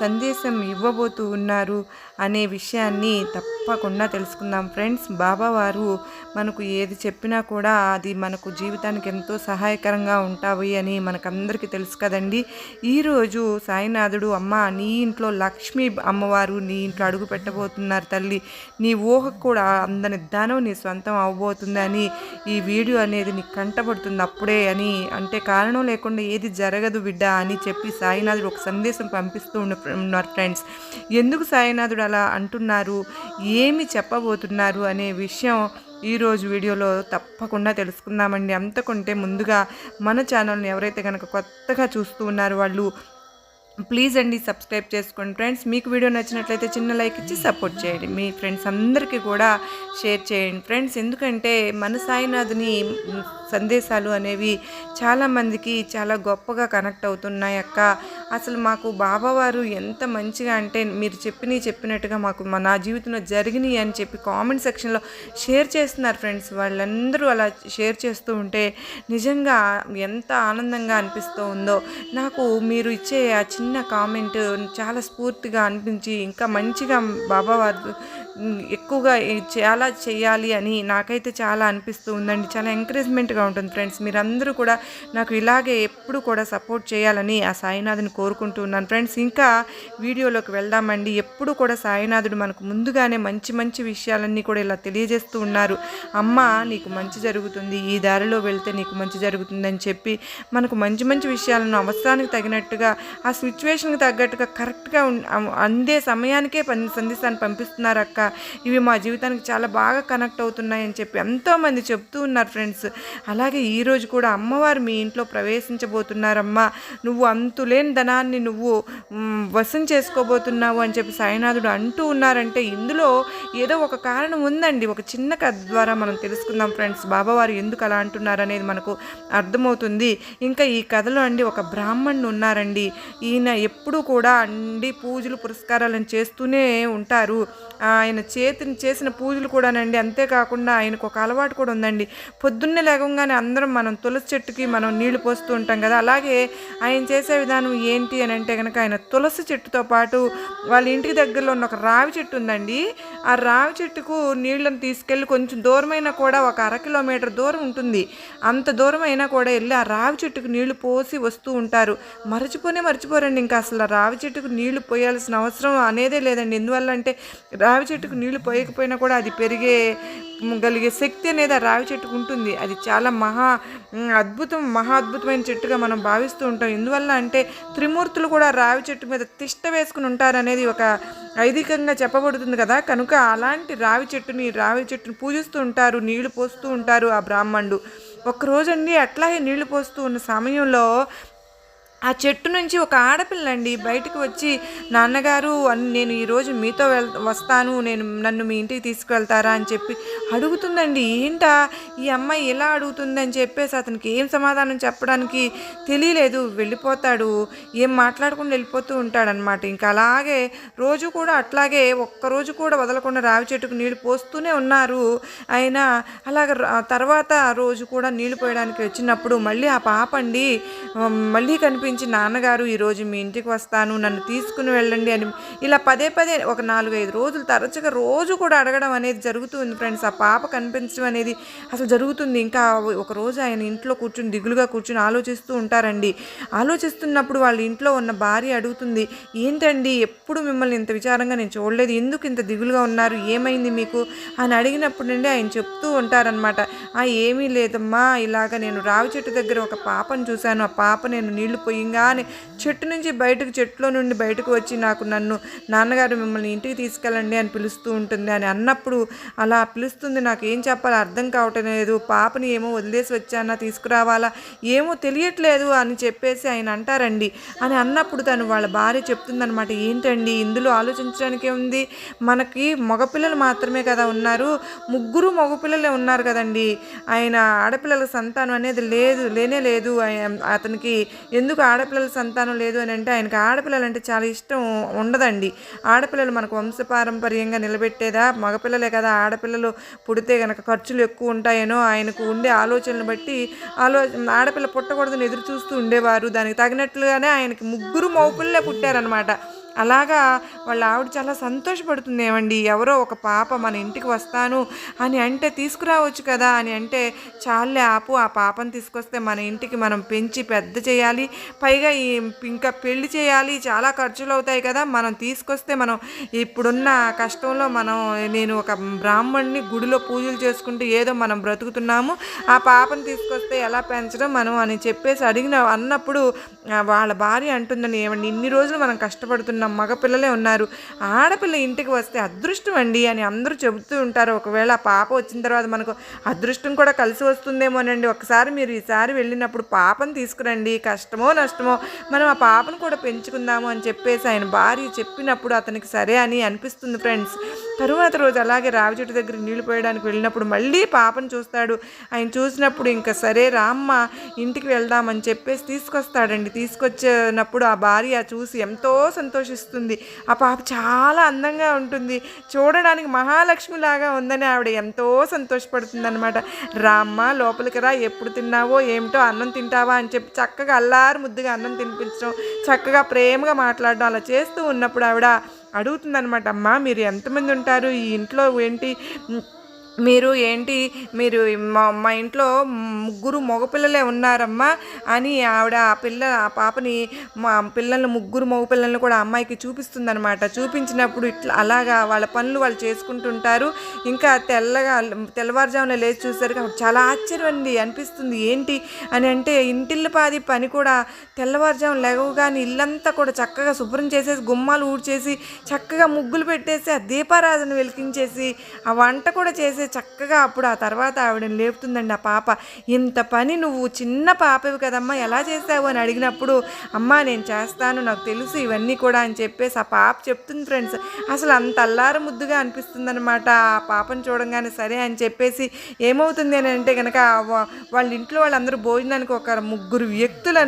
సందేశం ఇవ్వబోతూ ఉన్నారు అనే విషయాన్ని తప్పకుండా తెలుసుకుందాం. ఫ్రెండ్స్ బాబావారు మనకు ఏది చెప్పినా కూడా అది మనకు జీవితానికి ఎంతో సహాయకరంగా ఉంటాయి అని మనకందరికీ తెలుసు కదండి. ఈరోజు సాయినాథుడు అమ్మ నీ ఇంట్లో లక్ష్మీ అమ్మవారు నీ ఇంట్లో అడుగు పెట్టబోతున్నారు తల్లి. నీ ఊహకు కూడా అందని దానం నీ సొంతం అవ్వబోతుందని ఈ వీడియో అనేది నీకు కంటపడుతుంది అప్పుడే అని. అంటే కారణం లేకుండా ఏది జరగదు బిడ్డ అని చెప్పి సాయినాథుడు ఒక సందేశం పంపిస్తూ ఉన్న ఉన్నారు ఫ్రెండ్స్. ఎందుకు సాయినాథుడు అలా అంటున్నారు? ఏమి చెప్పబోతున్నారు అనే విషయం ఈరోజు వీడియోలో తప్పకుండా తెలుసుకుందామండి. అంతకుంటే ముందుగా మన ఛానల్ని ఎవరైతే కనుక కొత్తగా చూస్తూ ఉన్నారో వాళ్ళు ప్లీజ్ అండి సబ్స్క్రైబ్ చేసుకోండి. ఫ్రెండ్స్ మీకు వీడియో నచ్చినట్లయితే చిన్న లైక్ ఇచ్చి సపోర్ట్ చేయండి. మీ ఫ్రెండ్స్ అందరికీ కూడా షేర్ చేయండి. ఫ్రెండ్స్ ఎందుకంటే మన సాయినాథుని సందేశాలు అనేవి చాలామందికి చాలా గొప్పగా కనెక్ట్ అవుతున్నాయి అక్క. అసలు మాకు బాబావారు ఎంత మంచిగా అంటే మీరు చెప్పిన చెప్పినట్టుగా మాకు మా నా జీవితంలో జరిగినాయి అని చెప్పి కామెంట్ సెక్షన్లో షేర్ చేస్తున్నారు ఫ్రెండ్స్. వాళ్ళందరూ అలా షేర్ చేస్తూ ఉంటే నిజంగా ఎంత ఆనందంగా అనిపిస్తూ ఉందో. నాకు మీరు ఇచ్చే ఆ చిన్న కామెంట్ చాలా స్ఫూర్తిగా అనిపించి ఇంకా మంచిగా బాబావారు ఎక్కువగా చాలా చేయాలి అని నాకైతే చాలా అనిపిస్తూ ఉందండి. చాలా ఎంకరేజ్మెంట్గా ఉంటుంది ఫ్రెండ్స్. మీరందరూ కూడా నాకు ఇలాగే ఎప్పుడు కూడా సపోర్ట్ చేయాలని ఆ సాయినాథుని కోరుకుంటూ ఉన్నాను. ఫ్రెండ్స్ ఇంకా వీడియోలోకి వెళ్దామండి. ఎప్పుడు కూడా సాయినాథుడు మనకు ముందుగానే మంచి మంచి విషయాలన్నీ కూడా ఇలా తెలియజేస్తూ ఉన్నారు. అమ్మ నీకు మంచి జరుగుతుంది. ఈ దారిలో వెళ్తే నీకు మంచి జరుగుతుందని చెప్పి మనకు మంచి మంచి విషయాలను అవసరానికి తగినట్టుగా ఆ సిచ్యువేషన్కి తగ్గట్టుగా కరెక్ట్గా అందే సమయానికే పని సందేశాన్ని పంపిస్తున్నారు అక్క. ఇవి మా జీవితానికి చాలా బాగా కనెక్ట్ అవుతున్నాయి అని చెప్పి ఎంతోమంది చెప్తూ ఉన్నారు ఫ్రెండ్స్. అలాగే ఈరోజు కూడా అమ్మవారు మీ ఇంట్లో ప్రవేశించబోతున్నారమ్మా. నువ్వు అంతులేని ధనాన్ని నువ్వు వశం చేసుకోబోతున్నావు అని చెప్పి సాయినాథుడు అంటూ ఉన్నారంటే ఇందులో ఏదో ఒక కారణం ఉందండి. ఒక చిన్న కథ ద్వారా మనం తెలుసుకుందాం ఫ్రెండ్స్. బాబావారు ఎందుకు అలా అంటున్నారు అనేది మనకు అర్థమవుతుంది. ఇంకా ఈ కథలో అండి ఒక బ్రాహ్మణుడు ఉన్నారండి. ఈయన ఎప్పుడూ కూడా అండి పూజలు పురస్కారాలను చేస్తూనే ఉంటారు. ఆయన చేతిని చేసిన పూజలు కూడానండి. అంతేకాకుండా ఆయనకు ఒక అలవాటు కూడా ఉందండి. పొద్దున్నే లేకుండానే అందరం మనం తులసి చెట్టుకి మనం నీళ్ళు పోస్తూ ఉంటాం కదా. అలాగే ఆయన చేసే విధానం ఏంటి అని అంటే కనుక ఆయన తులసి చెట్టుతో పాటు వాళ్ళ ఇంటికి దగ్గరలో ఉన్న ఒక రావి చెట్టు ఉందండి. ఆ రావి చెట్టుకు నీళ్ళను తీసుకెళ్ళి కొంచెం దూరమైనా కూడా ఒక అర కిలోమీటర్ దూరం ఉంటుంది. అంత దూరం అయినా కూడా వెళ్ళి ఆ రావి చెట్టుకు నీళ్ళు పోసి వస్తూ ఉంటారు. మర్చిపోనే మర్చిపోరండి. ఇంకా అసలు ఆ రావి చెట్టుకు నీళ్ళు పోయాల్సిన అవసరం అనేదే లేదండి. ఎందువల్ల అంటే రావి చెట్టు చెట్టుకు నీళ్ళు పోయకపోయినా కూడా అది పెరిగే గలిగే శక్తి అనేది ఆ రావి చెట్టుకు ఉంటుంది. అది చాలా మహా అద్భుతం మహా అద్భుతమైన చెట్టుగా మనం భావిస్తూ ఉంటాం. ఎందువల్ల అంటే త్రిమూర్తులు కూడా రావి చెట్టు మీద తిష్ట వేసుకుని ఉంటారనేది ఒక ఐదికంగా చెప్పబడుతుంది కదా. కనుక అలాంటి రావి చెట్టుని రావి చెట్టుని పూజిస్తూ ఉంటారు నీళ్ళు పోస్తూ ఉంటారు ఆ బ్రాహ్మణుడు ఒక్కరోజండి అట్లాగే నీళ్ళు పోస్తూ ఉన్న సమయంలో ఆ చెట్టు నుంచి ఒక ఆడపిల్లండి బయటకు వచ్చి నాన్నగారు నేను ఈరోజు మీతో వెళ్ వస్తాను నేను నన్ను మీ ఇంటికి తీసుకువెళ్తారా? అని చెప్పి అడుగుతుందండి. ఏంటా? ఈ అమ్మాయి ఎలా అడుగుతుంది? అని చెప్పేసి అతనికి ఏం సమాధానం చెప్పడానికి తెలియలేదు. వెళ్ళిపోతాడు. ఏం మాట్లాడకుండా వెళ్ళిపోతూ ఉంటాడనమాట ఇంకా అలాగే రోజు కూడా అట్లాగే ఒక్కరోజు కూడా వదలకుండా రావి చెట్టుకు నీళ్ళు పోస్తూనే ఉన్నారు. అయినా అలాగ తర్వాత రోజు కూడా నీళ్ళు పోయడానికి వచ్చినప్పుడు మళ్ళీ ఆ పాప అండి మళ్ళీ కనిపి చూపించి నాన్నగారు ఈరోజు మీ ఇంటికి వస్తాను నన్ను తీసుకుని వెళ్ళండి అని ఇలా పదే పదే ఒక నాలుగైదు రోజులు తరచుగా రోజు కూడా అడగడం అనేది జరుగుతుంది ఫ్రెండ్స్. ఆ పాప కనిపించడం అనేది అసలు జరుగుతుంది. ఇంకా ఒక రోజు ఆయన ఇంట్లో కూర్చుని దిగులుగా కూర్చుని ఆలోచిస్తూ ఉంటారండి. ఆలోచిస్తున్నప్పుడు వాళ్ళ ఇంట్లో ఉన్న భార్య అడుగుతుంది ఏంటండి ఎప్పుడు మిమ్మల్ని ఇంత విచారంగా నేను చూడలేదు? ఎందుకు ఇంత దిగులుగా ఉన్నారు? ఏమైంది మీకు? అని అడిగినప్పుడు నుండి ఆయన చెప్తూ ఉంటారనమాట ఏమీ లేదమ్మా. ఇలాగ నేను రావి చెట్టు దగ్గర ఒక పాపను చూశాను. ఆ పాప నేను నీళ్ళు పోయి పోయింగానే చెట్టు నుంచి బయటకు చెట్టులో నుండి బయటకు వచ్చి నాకు నన్ను నాన్నగారు మిమ్మల్ని ఇంటికి తీసుకెళ్ళండి అని పిలుస్తూ ఉంటుంది అని అన్నప్పుడు అలా పిలుస్తుంది. నాకు ఏం చెప్పాలో అర్థం కావటం లేదు. పాపని ఏమో వదిలేసి వచ్చానా తీసుకురావాలా ఏమో తెలియట్లేదు అని చెప్పేసి ఆయన అంటారండి. అని అన్నప్పుడు తను వాళ్ళ భార్య చెప్తుందనమాట ఏంటండి? ఇందులో ఆలోచించడానికే ఉంది. మనకి మగపిల్లలు మాత్రమే కదా ఉన్నారు. ముగ్గురు మగపిల్లలే ఉన్నారు కదండి. ఆయన ఆడపిల్లల సంతానం అనేది లేదు లేనే లేదు. అతనికి ఎందుకు ఆడపిల్లల సంతానం లేదు అని అంటే ఆయనకి ఆడపిల్లలు అంటే చాలా ఇష్టం ఉండదండి. ఆడపిల్లలు మనకు వంశపారంపర్యంగా నిలబెట్టేదా? మగపిల్లలే కదా ఆడపిల్లలు పుడితే కనుక ఖర్చులు ఎక్కువ ఉంటాయేనో? ఆయనకు ఉండే ఆలోచనలు బట్టి ఆలో ఆడపిల్ల పుట్టకూడదని ఎదురు చూస్తూ ఉండేవారు. దానికి తగినట్లుగానే ఆయనకి ముగ్గురు మౌపుల్లే పుట్టారనమాట అలాగా వాళ్ళ ఆవిడ చాలా సంతోషపడుతుంది ఏమండి. ఎవరో ఒక పాప మన ఇంటికి వస్తాను అని అంటే తీసుకురావచ్చు కదా అని అంటే చాలే ఆపు ఆ పాపను తీసుకొస్తే మన ఇంటికి మనం పెంచి పెద్ద చేయాలి. పైగా ఈ ఇంకా పెళ్ళి చేయాలి. చాలా ఖర్చులు అవుతాయి కదా. మనం తీసుకొస్తే మనం ఇప్పుడున్న కష్టంలో మనం నేను ఒక బ్రాహ్మణ్ణి గుడిలో పూజలు చేసుకుంటూ ఏదో మనం బ్రతుకుతున్నాము. ఆ పాపను తీసుకొస్తే ఎలా పెంచడం మనం అని చెప్పేసి అడిగిన అన్నప్పుడు వాళ్ళ భార్య అంటుందని ఏమండి? ఇన్ని రోజులు మనం కష్టపడుతున్నాం మగపిల్లలే ఉన్నారు. ఆడపిల్ల ఇంటికి వస్తే అదృష్టం అండి అని అందరూ చెబుతూ ఉంటారు. ఒకవేళ ఆ పాప వచ్చిన తర్వాత మనకు అదృష్టం కూడా కలిసి వస్తుందేమోనండి. ఒకసారి మీరు ఈసారి వెళ్ళినప్పుడు పాపను తీసుకురండి. కష్టమో నష్టమో మనం ఆ పాపను కూడా పెంచుకుందాము అని చెప్పేసి ఆయన భార్య చెప్పినప్పుడు అతనికి సరే అని అనిపిస్తుంది ఫ్రెండ్స్. తరువాత రోజు అలాగే రావి చెట్టు దగ్గర నీళ్ళు పోయడానికి వెళ్ళినప్పుడు మళ్ళీ పాపను చూస్తాడు. ఆయన చూసినప్పుడు ఇంకా సరే రామ్మ ఇంటికి వెళ్దామని చెప్పేసి తీసుకొస్తాడండి. తీసుకొచ్చినప్పుడు ఆ భార్య చూసి ఎంతో సంతోషిస్తుంది. ఆ పాప చాలా అందంగా ఉంటుంది. చూడడానికి మహాలక్ష్మిలాగా ఉందని ఆవిడ ఎంతో సంతోషపడుతుంది అనమాట రామ్మ లోపలికి రా ఎప్పుడు తిన్నావో ఏమిటో అన్నం తింటావా అని చెప్పి చక్కగా అల్లారు ముద్దుగా అన్నం తినిపించడం చక్కగా ప్రేమగా మాట్లాడడం అలా చేస్తూ ఉన్నప్పుడు ఆవిడ అడుగుతుందనమాట అమ్మా మీరు ఎంతమంది ఉంటారు? ఈ ఇంట్లో ఏంటి? మీరు ఏంటి? మీరు మా మా ఇంట్లో ముగ్గురు మగపిల్లలే ఉన్నారమ్మా అని ఆవిడ ఆ పిల్ల ఆ పాపని మా పిల్లల్ని ముగ్గురు మగపిల్లల్ని కూడా అమ్మాయికి చూపిస్తుందనమాట చూపించినప్పుడు ఇట్లా అలాగా వాళ్ళ పనులు వాళ్ళు చేసుకుంటుంటారు. ఇంకా తెల్లగా తెల్లవారుజామున లేచి చూసరికి చాలా ఆశ్చర్యం అండి అనిపిస్తుంది. ఏంటి అని అంటే ఇంటిల్లిపాది పని కూడా తెల్లవారుజామున లేవగానే ఇల్లంతా కూడా చక్కగా శుభ్రం చేసేసి గుమ్మాలు ఊడ్చేసి చక్కగా ముగ్గులు పెట్టేసి ఆ దీపారాధన వెలిగించేసి ఆ వంట కూడా చేసే చక్కగా అప్పుడు ఆ తర్వాత ఆవిడని లేపుతుందండి ఆ పాప. ఇంత పని నువ్వు చిన్న పాపవి కదమ్మా ఎలా చేసావు అని అడిగినప్పుడు అమ్మా నేను చేస్తాను నాకు తెలుసు ఇవన్నీ కూడా అని చెప్పేసి ఆ పాప చెప్తుంది ఫ్రెండ్స్. అసలు అంత అల్లారు ముద్దుగా అనిపిస్తుంది అనమాట ఆ పాపను చూడంగానే సరే అని చెప్పేసి ఏమవుతుంది అని అంటే కనుక వాళ్ళ ఇంట్లో వాళ్ళందరూ భోజనానికి ఒక ముగ్గురు వ్యక్తులు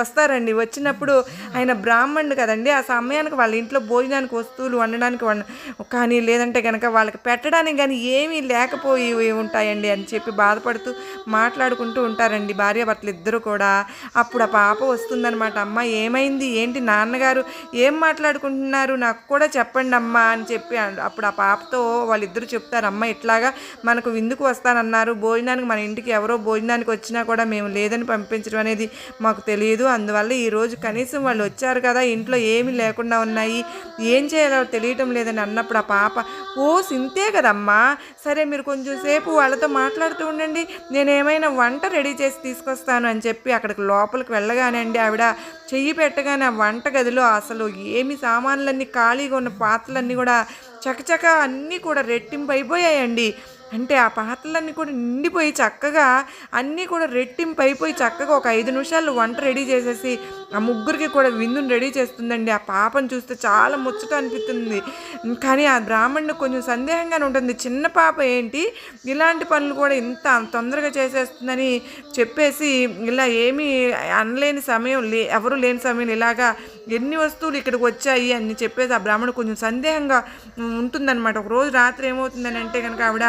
వస్తారండి. వచ్చినప్పుడు ఆయన బ్రాహ్మణుడు కదండి ఆ సమయానికి వాళ్ళ ఇంట్లో భోజనానికి వస్తువులు వండడానికి వండ కానీ లేదంటే కనుక వాళ్ళకి పెట్టడానికి కానీ ఏమీ లేక లేకపోయి ఉంటాయండి అని చెప్పి బాధపడుతూ మాట్లాడుకుంటూ ఉంటారండి భార్యాభర్తలు ఇద్దరు కూడా. అప్పుడు ఆ పాప వస్తుందనమాట అమ్మ ఏమైంది? ఏంటి నాన్నగారు? ఏం మాట్లాడుకుంటున్నారు? నాకు కూడా చెప్పండి అమ్మా అని చెప్పి అప్పుడు ఆ పాపతో వాళ్ళిద్దరూ చెప్తారు. అమ్మ ఇట్లాగా మనకు విందుకు వస్తానన్నారు. భోజనానికి మన ఇంటికి ఎవరో భోజనానికి వచ్చినా కూడా మేము లేదని పంపించడం అనేది మాకు తెలియదు. అందువల్ల ఈరోజు కనీసం వాళ్ళు వచ్చారు కదా ఇంట్లో ఏమీ లేకుండా ఉన్నాయి. ఏం చేయాలో తెలియటం లేదని అన్నప్పుడు ఆ పాప ఓ సింతే కదమ్మా! సరే మీరు కొంచెం సేపు వాళ్ళతో మాట్లాడుతూ ఉండండి. నేను ఏమైనా వంట రెడీ చేసి తీసుకొస్తాను అని చెప్పి అక్కడికి లోపలికి వెళ్ళగానే అండి ఆవిడ చెయ్యి పెట్టగానే ఆ వంట గదిలో అసలు ఏమి సామాన్లన్నీ ఖాళీగా ఉన్న పాత్రలన్నీ కూడా చకచక అన్నీ కూడా రెట్టింపు అయిపోయాయండి. అంటే ఆ పాత్రలన్నీ కూడా నిండిపోయి చక్కగా అన్నీ కూడా రెట్టింపు అయిపోయి చక్కగా ఒక ఐదు నిమిషాలు వంట రెడీ చేసేసి ఆ ముగ్గురికి కూడా విందుని రెడీ చేస్తుందండి. ఆ పాపను చూస్తే చాలా ముచ్చట అనిపిస్తుంది. కానీ ఆ బ్రాహ్మణుడు కొంచెం సందేహంగానే ఉంటుంది. చిన్న పాప ఏంటి? ఇలాంటి పనులు కూడా ఇంత తొందరగా చేసేస్తుందని చెప్పేసి ఇలా ఏమీ అనలేని సమయం లే ఎవరు లేని సమయం ఇలాగా ఎన్ని వస్తువులు ఇక్కడికి వచ్చాయి అని చెప్పేసి ఆ బ్రాహ్మణుడు కొంచెం సందేహంగా ఉంటుందన్నమాట. ఒక రోజు రాత్రి ఏమవుతుందని అంటే కనుక ఆవిడ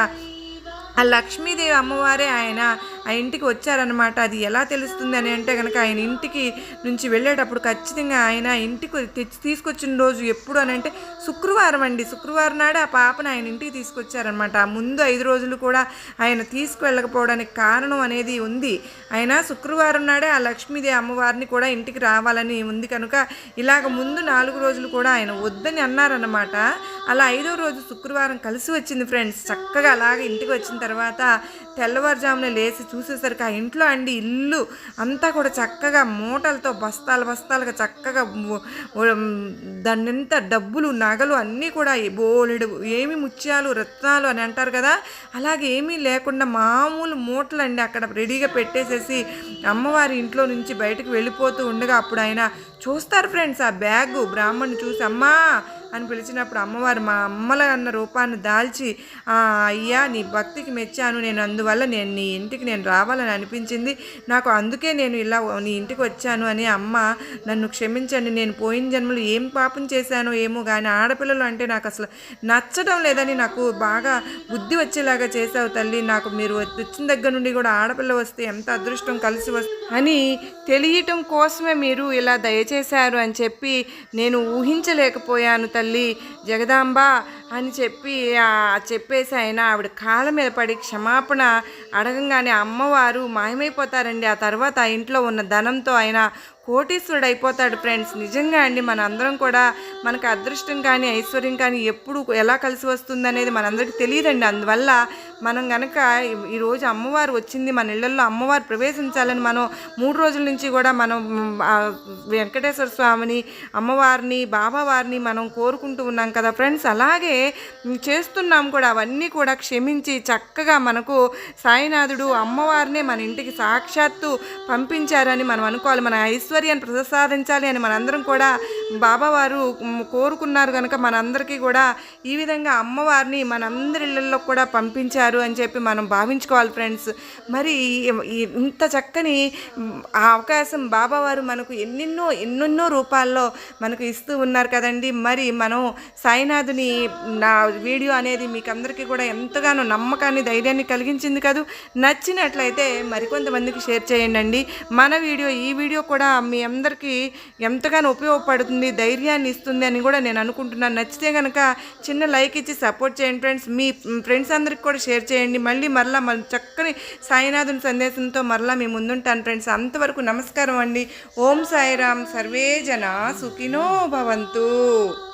ఆ లక్ష్మీదేవి అమ్మవారే ఆయన ఆ ఇంటికి వచ్చారనమాట అది ఎలా తెలుస్తుంది అని అంటే కనుక ఆయన ఇంటికి నుంచి వెళ్ళేటప్పుడు ఖచ్చితంగా ఆయన ఇంటికి తెచ్చి తీసుకొచ్చిన రోజు ఎప్పుడు అని అంటే శుక్రవారం అండి. శుక్రవారం నాడే ఆ పాపను ఆయన ఇంటికి తీసుకొచ్చారనమాట ముందు ఐదు రోజులు కూడా ఆయన తీసుకువెళ్ళకపోవడానికి కారణం అనేది ఉంది. ఆయన శుక్రవారం నాడే ఆ లక్ష్మీదేవి అమ్మవారిని కూడా ఇంటికి రావాలని ఉంది కనుక ఇలాగ ముందు నాలుగు రోజులు కూడా ఆయన వద్దని అన్నారన్నమాట. అలా ఐదో రోజు శుక్రవారం కలిసి వచ్చింది ఫ్రెండ్స్. చక్కగా అలాగే ఇంటికి వచ్చిన తర్వాత తెల్లవారుజామున లేచి చూసేసరికి ఆ ఇంట్లో అండి ఇల్లు అంతా కూడా చక్కగా మూటలతో బస్తాలు బస్తాలుగా చక్కగా దాన్నంత దాన్నింత డబ్బులు నగలు అన్నీ కూడా బోలెడు ఏమి ముత్యాలు రత్నాలు అని అంటారు కదా అలాగే ఏమీ లేకుండా మామూలు మూటలు అండి అక్కడ రెడీగా పెట్టేసేసి అమ్మవారి ఇంట్లో నుంచి బయటకు వెళ్ళిపోతూ ఉండగా అప్పుడు ఆయన చూస్తారు ఫ్రెండ్స్ ఆ బ్యాగ్ బ్రాహ్మణ్ చూసి అమ్మా అని పిలిచినప్పుడు అమ్మవారు మా అమ్మల అన్న రూపాన్ని దాల్చి అయ్యా నీ భక్తికి మెచ్చాను. నేను అందువల్ల నేను నీ ఇంటికి నేను రావాలని అనిపించింది. నాకు అందుకే నేను ఇలా నీ ఇంటికి వచ్చాను అని అమ్మ నన్ను క్షమించండి. నేను పోయిన జన్మలో ఏం పాపం చేశానో ఏమో కానీ ఆడపిల్లలు అంటే నాకు అసలు నచ్చడం లేదని నాకు బాగా బుద్ధి వచ్చేలాగా చేసావు తల్లి. నాకు మీరు వచ్చిన దగ్గర నుండి కూడా ఆడపిల్ల వస్తే ఎంత అదృష్టం కలిసి వస్తుంది అని తెలియటం కోసమే మీరు ఇలా దయచేశారు అని చెప్పి నేను ఊహించలేకపోయాను తల్లి జగదాంబ అని చెప్పి చెప్పేసి ఆయన ఆవిడ కాళ్ళ మీద పడి క్షమాపణ అడగంగానే అమ్మవారు మాయమైపోతారండి. ఆ తర్వాత ఆ ఇంట్లో ఉన్న ధనంతో ఆయన కోటీశ్వరుడు అయిపోతాడు ఫ్రెండ్స్. నిజంగా అండి మన అందరం కూడా మనకు అదృష్టం కానీ ఐశ్వర్యం కానీ ఎప్పుడు ఎలా కలిసి వస్తుంది అనేది మనందరికీ తెలియదండి. అందువల్ల మనం గనక ఈరోజు అమ్మవారు వచ్చింది మన ఇళ్ళలో అమ్మవారు ప్రవేశించాలని మనం మూడు రోజుల నుంచి కూడా మనం వెంకటేశ్వర స్వామిని అమ్మవారిని బాబావారిని మనం కోరుకుంటూ ఉన్నాం కదా ఫ్రెండ్స్. అలాగే చేస్తున్నాం కూడా. అవన్నీ కూడా క్షమించి చక్కగా మనకు సాయినాథుడు అమ్మవారినే మన ఇంటికి సాక్షాత్తు పంపించారని మనం అనుకోవాలి. మన ఐశ్వర్యాన్ని ప్రసాదించాలి అని మనందరం కూడా బాబావారు కోరుకున్నారు కనుక మనందరికీ కూడా ఈ విధంగా అమ్మవారిని మనందరి ఇళ్ళల్లో కూడా పంపించారు అని చెప్పి మనం భావించుకోవాలి ఫ్రెండ్స్. మరి ఈ- ఇంత చక్కని ఆ అవకాశం బాబావారు మనకు ఎన్నెన్నో ఎన్నెన్నో రూపాల్లో మనకు ఇస్తూ ఉన్నారు కదండి. మరి మనం సాయినాథుని నా వీడియో అనేది మీకు అందరికీ కూడా ఎంతగానో నమ్మకాన్ని ధైర్యాన్ని కలిగించింది కాదు. నచ్చినట్లయితే మరికొంతమందికి షేర్ చేయండి మన వీడియో ఈ వీడియో కూడా మీ అందరికీ ఎంతగానో ఉపయోగపడుతుంది ధైర్యాన్ని ఇస్తుంది అని కూడా నేను అనుకుంటున్నాను. నచ్చితే కనుక చిన్న లైక్ ఇచ్చి సపోర్ట్ చేయండి ఫ్రెండ్స్. మీ ఫ్రెండ్స్ అందరికి కూడా షేర్ చేయండి. మళ్ళీ మరలా మన చక్కని సాయినాథుని సందేశంతో మరలా మీ ముందుంటాను ఫ్రెండ్స్. అంతవరకు నమస్కారం అండి. ఓం సాయిరామ్. సర్వే జన సుఖినో భవంతు.